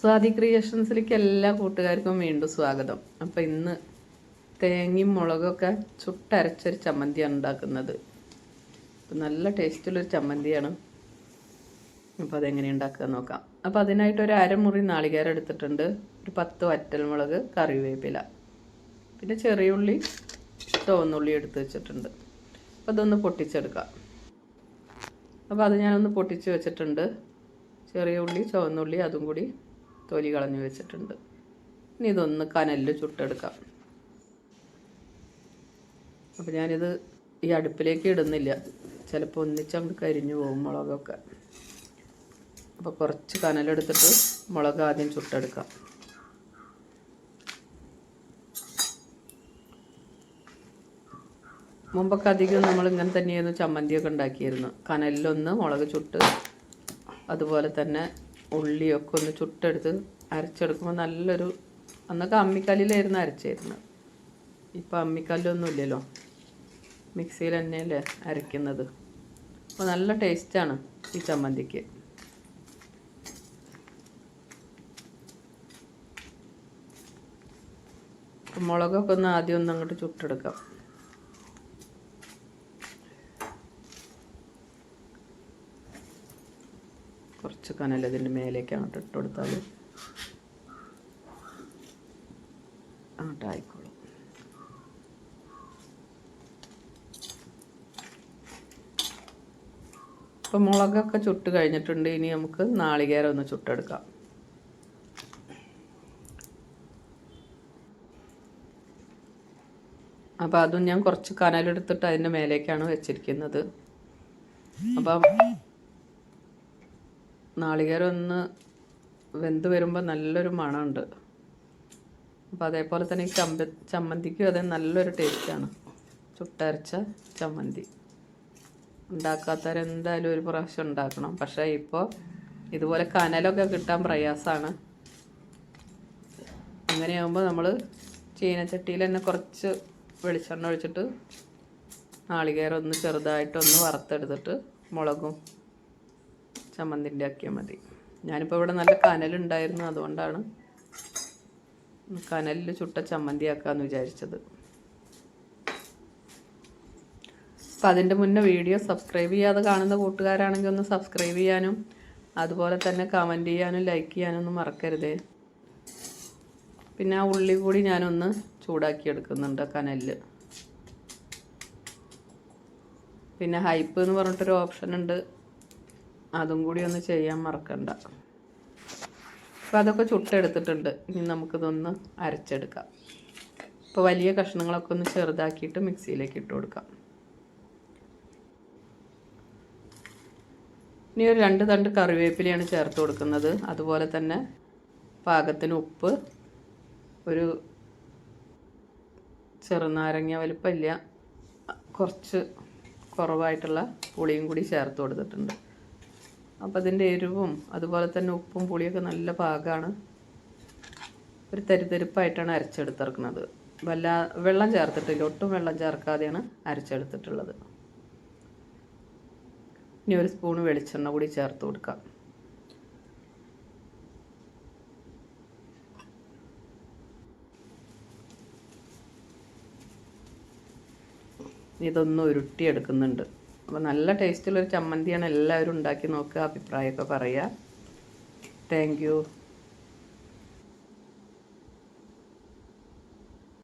സ്വാതി ക്രിയേഷൻസിലേക്ക് എല്ലാ കൂട്ടുകാർക്കും വീണ്ടും സ്വാഗതം. അപ്പം ഇന്ന് തേങ്ങയും മുളകൊക്കെ ചുട്ടരച്ചൊരു ചമ്മന്തിയാണ് ഉണ്ടാക്കുന്നത്. നല്ല ടേസ്റ്റുള്ളൊരു ചമ്മന്തിയാണ്. അപ്പോൾ അതെങ്ങനെ ഉണ്ടാക്കുക നോക്കാം. അപ്പോൾ അതിനായിട്ട് ഒരു അരമുറി നാളികേരം എടുത്തിട്ടുണ്ട്. ഒരു പത്ത് വറ്റൽമുളക് കറിവേപ്പില പിന്നെ ചെറിയ ഉള്ളി ചുവന്നുള്ളി എടുത്ത് വെച്ചിട്ടുണ്ട്. അപ്പോൾ അതൊന്ന് പൊട്ടിച്ചെടുക്കാം. അപ്പോൾ അത് ഞാനൊന്ന് പൊട്ടിച്ച് വെച്ചിട്ടുണ്ട്. ചെറിയ ഉള്ളി ചുവന്നുള്ളി അതും കൂടി തൊലി കളഞ്ഞ് വെച്ചിട്ടുണ്ട്. ഇനി ഇതൊന്ന് കനലിൽ ചുട്ടെടുക്കാം. അപ്പോൾ ഞാനിത് ഈ അടുപ്പിലേക്ക് ഇടുന്നില്ല. ചിലപ്പോൾ ഒന്നിച്ചങ്ങ് കരിഞ്ഞു പോകും മുളകൊക്കെ. അപ്പോൾ കുറച്ച് കനലെടുത്തിട്ട് മുളക് ആദ്യം ചുട്ടെടുക്കാം. മുമ്പൊക്കെ അധികം നമ്മൾ ഇങ്ങനെ തന്നെയായിരുന്നു ചമ്മന്തിയൊക്കെ ഉണ്ടാക്കിയിരുന്നു കനലിലൊന്ന് മുളക് ചുട്ട് അതുപോലെ തന്നെ ഉള്ളിയൊക്കെ ഒന്ന് ചുട്ടെടുത്ത് അരച്ചെടുക്കുമ്പോൾ നല്ലൊരു അന്നൊക്കെ അമ്മിക്കല്ലിലായിരുന്നു അരച്ചിരുന്നത്. ഇപ്പം അമ്മിക്കല്ലൊന്നും ഇല്ലല്ലോ മിക്സിയിൽ തന്നെയല്ലേ അരയ്ക്കുന്നത്. അപ്പോൾ നല്ല ടേസ്റ്റാണ് ഈ ചമ്മന്തിക്ക്. മുളകൊക്കെ ഒന്ന് ആദ്യം ഒന്ന് അങ്ങോട്ട് ചുട്ടെടുക്കാം. കുറച്ച് കനൽ ഇതിന്റെ മേലേക്കാണ് ഇട്ട് കൊടുത്താൽ അങ്ങോട്ടായിക്കോളും ഇപ്പം മുളകൊക്കെ ചുട്ട് കഴിഞ്ഞിട്ടുണ്ട്. ഇനി നമുക്ക് നാളികേരം ഒന്ന് ചുട്ടെടുക്കാം. അപ്പോൾ അതും ഞാൻ കുറച്ച് കനലെടുത്തിട്ട് അതിന്റെ മേലേക്കാണ് വെച്ചിരിക്കുന്നത്. അപ്പം നാളികേരം ഒന്ന് വെന്ത് വരുമ്പോൾ നല്ലൊരു മണമുണ്ട്. അപ്പോൾ അതേപോലെ തന്നെ ഈ ചമ്പ ചമ്മന്തിക്കും അതേ നല്ലൊരു ടേസ്റ്റാണ്. ചുട്ടരച്ച ചമ്മന്തി. ഉണ്ടാക്കാത്തവരെന്തായാലും ഒരു പ്രാവശ്യം ഉണ്ടാക്കണം. പക്ഷേ ഇപ്പോൾ ഇതുപോലെ കനലൊക്കെ കിട്ടാൻ പ്രയാസമാണ് അങ്ങനെയാകുമ്പോൾ നമ്മൾ ചീനച്ചട്ടിയിൽ തന്നെ കുറച്ച് വെളിച്ചെണ്ണ ഒഴിച്ചിട്ട് നാളികേരം ഒന്ന് ചെറുതായിട്ടൊന്ന് വറുത്തെടുത്തിട്ട് മുളകും ചമ്മന്തിന്റെ ആക്കിയാൽ മതി. ഞാനിപ്പോൾ ഇവിടെ നല്ല കനലുണ്ടായിരുന്നു അതുകൊണ്ടാണ് കനലിൽ ചുട്ട ചമ്മന്തി ആക്കാമെന്ന് വിചാരിച്ചത്. അപ്പം അതിന്റെ മുന്നേ വീഡിയോ സബ്സ്ക്രൈബ് ചെയ്യാതെ കാണുന്ന കൂട്ടുകാരാണെങ്കിൽ ഒന്ന് സബ്സ്ക്രൈബ് ചെയ്യാനും അതുപോലെ തന്നെ കമന്റ് ചെയ്യാനും ലൈക്ക് ചെയ്യാനൊന്നും മറക്കരുതേ. പിന്നെ ആ ഉള്ളി കൂടി ഞാനൊന്ന് ചൂടാക്കി എടുക്കുന്നുണ്ട് കനലിൽ പിന്നെ ഹൈപ്പ് എന്ന് പറഞ്ഞിട്ടൊരു ഓപ്ഷൻ ഉണ്ട് അതും കൂടി ഒന്ന് ചെയ്യാൻ മറക്കണ്ട. അപ്പോൾ അതൊക്കെ ചുട്ടെടുത്തിട്ടുണ്ട്. ഇനി നമുക്കിതൊന്ന് അരച്ചെടുക്കാം. ഇപ്പോൾ വലിയ കഷ്ണങ്ങളൊക്കെ ഒന്ന് ചെറുതാക്കിയിട്ട് മിക്സിയിലേക്ക് ഇട്ട് കൊടുക്കാം. ഇനി ഒരു രണ്ട് തണ്ട് കറിവേപ്പിലയാണ് ചേർത്ത് കൊടുക്കുന്നത്. അതുപോലെ തന്നെ പാകത്തിന് ഉപ്പ് ഒരു ചെറുനാരങ്ങ വലുപ്പമില്ല കുറച്ച് കുറവായിട്ടുള്ള പുളിയും കൂടി ചേർത്ത് കൊടുത്തിട്ടുണ്ട്. അപ്പോൾ അതിന്റെ എരിവും അതുപോലെ തന്നെ ഉപ്പും പുളിയൊക്കെ നല്ല പാകമാണ് ഒരു തരിതരിപ്പായിട്ടാണ് അരച്ചെടുത്തിറക്കുന്നത്. വല്ല വെള്ളം ചേർത്തിട്ടില്ല ഒട്ടും വെള്ളം ചേർക്കാതെയാണ് അരച്ചെടുത്തിട്ടുള്ളത്. ഇനി ഒരു സ്പൂൺ വെളിച്ചെണ്ണ കൂടി ചേർത്ത് കൊടുക്കാം. ഇതൊന്ന് ഉരുട്ടിയെടുക്കുന്നുണ്ട്. അപ്പോൾ നല്ല ടേസ്റ്റുള്ളൊരു ചമ്മന്തിയാണ് എല്ലാവരും ഉണ്ടാക്കി നോക്കുക അഭിപ്രായമൊക്കെ പറയുക. താങ്ക്